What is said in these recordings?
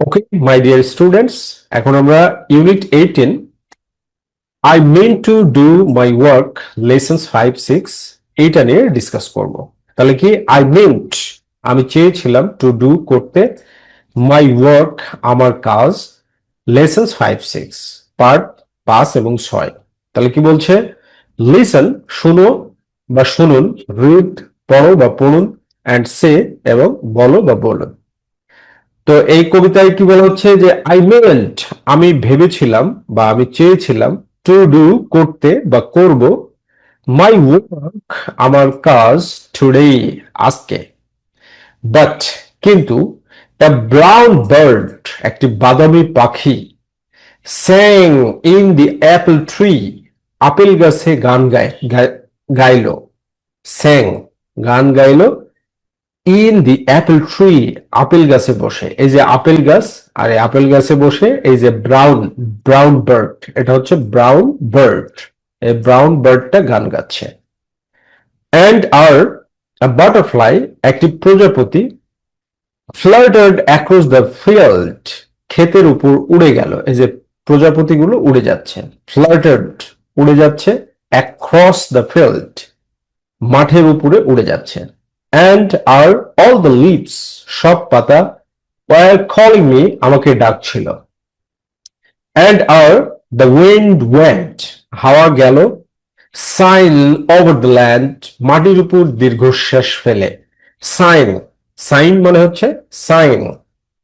Okay my dear students এখন আমরা unit eighteen I mean to do my work lessons five six এইটা নিয়ে discuss করব। তাহলে কি আই মেন্ট আমি চেয়েছিলাম টু ডু করতে মাই ওয়ার্ক আমার কাজ লেসন্স ফাইভ সিক্স পার্ট পাঁচ এবং ছয়। তাহলে কি বলছে লিসন শুনো বা শুনুন রিড পড়ো বা পড়ুন অ্যান্ড সে এবং বলো বা বলুন। তো এই কবিতায় কি বলা হচ্ছে যে আই মেন্ট আমি ভেবেছিলাম বা আমি চেয়েছিলাম টু ডু করতে বা করব মাই ওয়ার্ক আমার কাজ টুডে আজকে। বাট কিন্তু দ্য ব্রাউন বার্ড একটি বাদামি পাখি sang in the apple tree apple গাছে গান গায় গাইলো। স্যাং গান গাইলো in the apple tree apple গাছে বসে। এই যে আপেল গাছ আর এই আপেল গাছে বসে, এই যে ব্রাউন ব্রাউন বার্ড এটা হচ্ছে ব্রাউন বার্ড এই ব্রাউন বার্ডটা গান গাচ্ছে। অ্যান্ড আর বাটারফ্লাই একটি প্রজাপতি ফ্লার্টার্ড অ্যাক্রস দ্য ফিল্ড ক্ষেতের উপর উড়ে গেল। এই যে প্রজাপতিগুলো উড়ে যাচ্ছে। ফ্লার্টার্ড উড়ে যাচ্ছে অ্যাক্রস দ্য ফিল্ড মাঠের উপরে উড়ে যাচ্ছে। অ্যান্ড আর অল দ্য লিভস সব পাতা ওয়ার কলিং মি আমাকে ডাকছিল। অ্যান্ড আর দ্য উইন্ড ওয়েন্ট হাওয়া গেল সাইন ওভার দ্য ল্যান্ড মাটির উপর দীর্ঘশ্বাস ফেলে। সাইন সাইন মানে হচ্ছে সাইন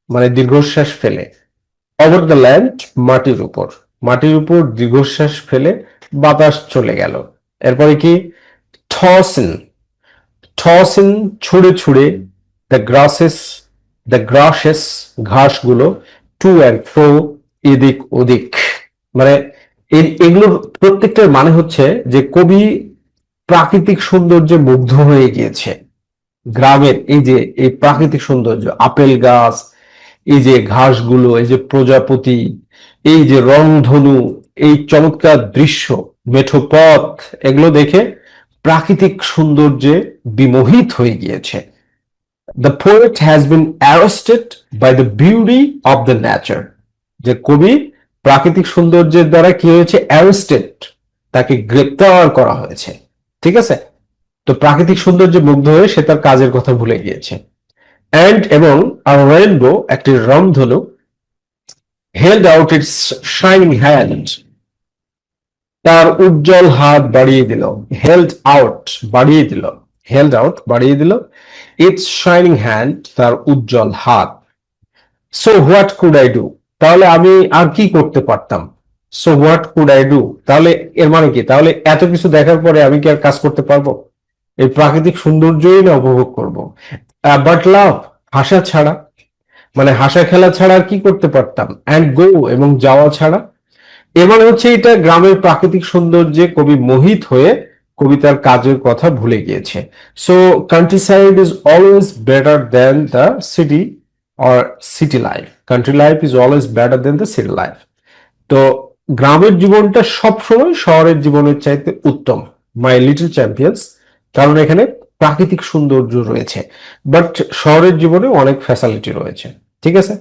মানে দীর্ঘশ্বাস ফেলে। ওভার দ্য ল্যান্ড মাটির উপর। মাটির উপর দীর্ঘশ্বাস ফেলে বাতাস চলে গেল। এরপরে কি? টসিন টসিন ছুঁড়ে ছুঁড়ে দ্য গ্রাসেস দ্য গ্রাসেস ঘাসগুলো টু অ্যান্ড ফ্রো এদিক ওদিক মানে এ- এগুলোর প্রত্যেকটার মানে হচ্ছে যে কবি প্রাকৃতিক সৌন্দর্যে মুগ্ধ হয়ে গিয়েছে। গ্রামের এই যে, এই প্রাকৃতিক সৌন্দর্য, আপেল গাছ, এই যে ঘাসগুলো, এই যে প্রজাপতি, এই যে রংধনু, এই চমৎকার দৃশ্য, মেঠো পথ, এগুলো দেখে প্রাকৃতিক সৌন্দর্যে বিমোহিত হয়ে গিয়েছে। The poet has been arrested by the beauty of the nature যে কবি প্রাকৃতিক সৌন্দর্যের দ্বারা কি হয়েছে? অ্যারস্টেড তাকে গ্রেপ্তার করা হয়েছে। ঠিক আছে? তো প্রাকৃতিক সৌন্দর্যে মুগ্ধ হয়ে সে তার কাজের কথা ভুলে গিয়েছে। অ্যান্ড এবং আর রেইনবো একটি রংধনু held out its shining hand তার উজ্জ্বল হাত বাড়িয়ে দিল হেল্ড আউট বাড়িয়ে দিল হেল্ড আউট বাড়িয়ে দিল। ইটস শাইনিং হ্যান্ড তার উজ্জ্বল হাত। So what could I do তাহলে আমি আর কি করতে পারতাম? So what could I do তাহলে এর মানে কি? তাহলে এত কিছু দেখার পরে আমি কি আর কাজ করতে পারব? এই প্রাকৃতিক সৌন্দর্যই না উপভোগ করব। বাট লাভ হাসা ছাড়া। মানে হাসা খেলা ছাড়া আর কি করতে পারতাম? অ্যান্ড গো এবং যাওয়া ছাড়া। মানে হচ্ছে এটা গ্রামের প্রাকৃতিক সৌন্দর্যে কবি মোহিত হয়ে কবিতার কাজের কথা ভুলে গিয়েছে। So countryside is always better than the city or city life country life is always better than the city life তো গ্রামের জীবনটা সবসময় শহরের জীবনের চাইতে উত্তম মাই লিটল চ্যাম্পিয়ন্স কারণ এখানে প্রাকৃতিক সৌন্দর্য রয়েছে। বাট শহরের জীবনে অনেক ফ্যাসিলিটি রয়েছে, ঠিক আছে?